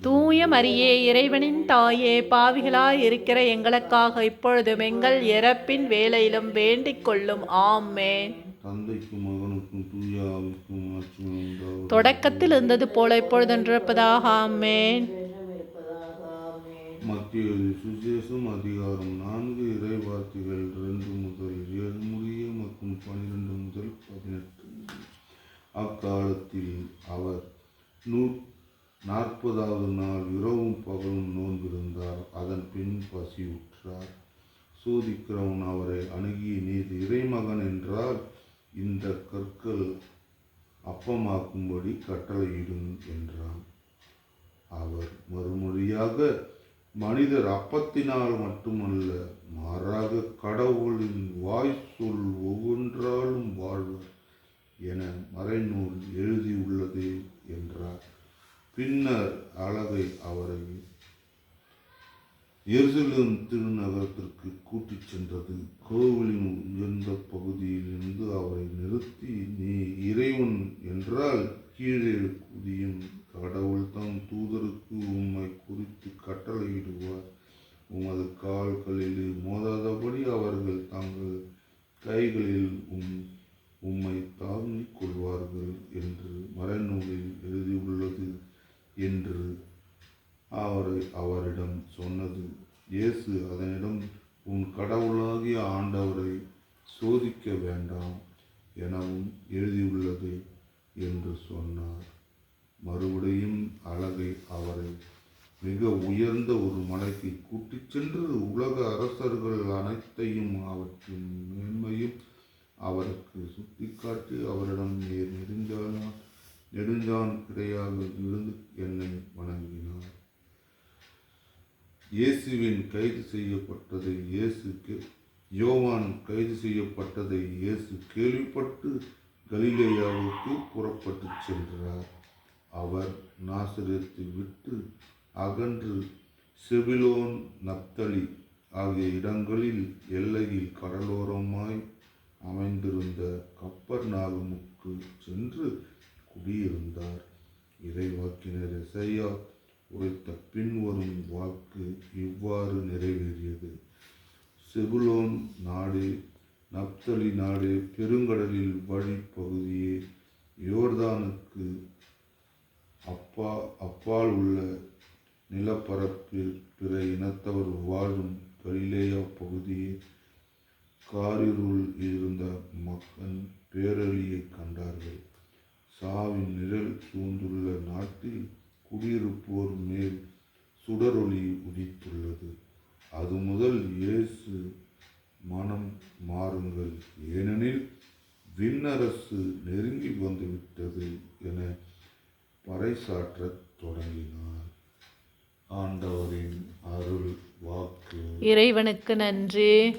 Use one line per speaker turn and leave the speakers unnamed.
தூய மரியே இறைவனின் தாயே பாவிகளாய் இருக்கிற எங்களுக்காக இப்பொழுதும் எங்கள் இறப்பின் வேலையிலும் வேண்டிக் கொள்ளும். ஆமேன்.
தந்தைக்கும் மகனுக்கும் தூய ஆவிக்கும்
தொடக்கத்தில் இருந்தது போல இப்பொழுதென்றிருப்பதாக ஆமேன்.
மத்திய சுசேஷம் அதிகாரம் நான்கு இறை வார்த்தைகள் ரெண்டு முதல் ஏழு முடிய நூ நாற்பதாவது நாள் இரவும் பகலும் நோன்பிருந்தார். அதன் பின் பசியுற்றார். சோதிக்கிறவன் அவரை அணுகி நீர் இறைமகன் என்றால் இந்த கற்கள் அப்பமாக்கும்படி கட்டளையிடும் என்றான். அவர் மறுமொழியாக மனிதர் அப்பத்தினால் மட்டுமல்ல மாறாக கடவுளின் வாய் சொல் ஒவ்வொன்றாலும் வாழ்வர் என மறைநூல் எழுதியுள்ளது என்றார். பின்னர் அழகை அவரை எருசலேம் திருநகரத்திற்கு கூட்டிச் சென்றது. கோவிலின் உயர்ந்த பகுதியிலிருந்து அவரை நிறுத்தி நீ இறைவன் என்றால் கீழே குதியும். கடவுள் தம் தூதருக்கு உம்மை குறித்து கட்டளையிடுவார். உமது கால்களில் மோதாதபடி அவர்கள் தங்கள் கைகளில் உம் உம்மை தாங்கிக் கொள்வார்கள் என்று மறைநூலில் எழுதியுள்ளது. என்று அவரை அவரிடம் சொன்னது. இயேசு அதனிடம் உன் கடவுளாகிய ஆண்டவரை சோதிக்க வேண்டாம் எனவும் எழுதியுள்ளது என்று சொன்னார். மறுபடியும் அழகை அவரை மிக உயர்ந்த ஒரு மலைக்கு கூட்டிச் சென்று உலக அரசர்கள் அனைத்தையும் அவற்றின் மேன்மையும் அவருக்கு சுட்டிக்காட்டி அவரிடம் நெடுஞ்சான் கிடையாக இருந்து என்னை வணங்கினார். இயேசுவின் கைது செய்யப்பட்டதை இயேசு கே- யோவான் கைது செய்யப்பட்டதை இயேசு கேள்விப்பட்டு கலிலேயாவுக்கு புறப்பட்டுச் சென்றார். அவர் நாசிரியத்தை விட்டு அகன்று செபிலோன் நப்தலி ஆகிய இடங்களில் எல்லையில் கடலோரமாய் அமைந்திருந்த கப்பர் நாகமுக்கு சென்று குடியிருந்தார். இறைவாக்கினர் இசையா உரைத்த பின்வரும் வாக்கு இவ்வாறு நிறைவேறியது. செபுலோன் நாடு நப்தலி நாடு பெருங்கடலில் வழிப்பகுதியே யோர்தானுக்கு அப்பா அப்பால் உள்ள நிலப்பரப்பில் பிற இனத்தவர் வாழும் கலிலேயா பகுதியே காரிருள் இருந்த மக்கள் பேரழியை கண்டார்கள். சாவின் நிழல் சூழ்ந்துள்ள நாட்டில் குடியிருப்போர் மேல் சுடரொளி உதித்துள்ளது. அது முதல் இயேசு மனம் மாறுங்கள். ஏனெனில் விண்ணரசு நெருங்கி வந்துவிட்டது என பறைசாற்றத் தொடங்கினார். ஆண்டவரின் அருள் வாக்கு.
இறைவனுக்கு நன்றி.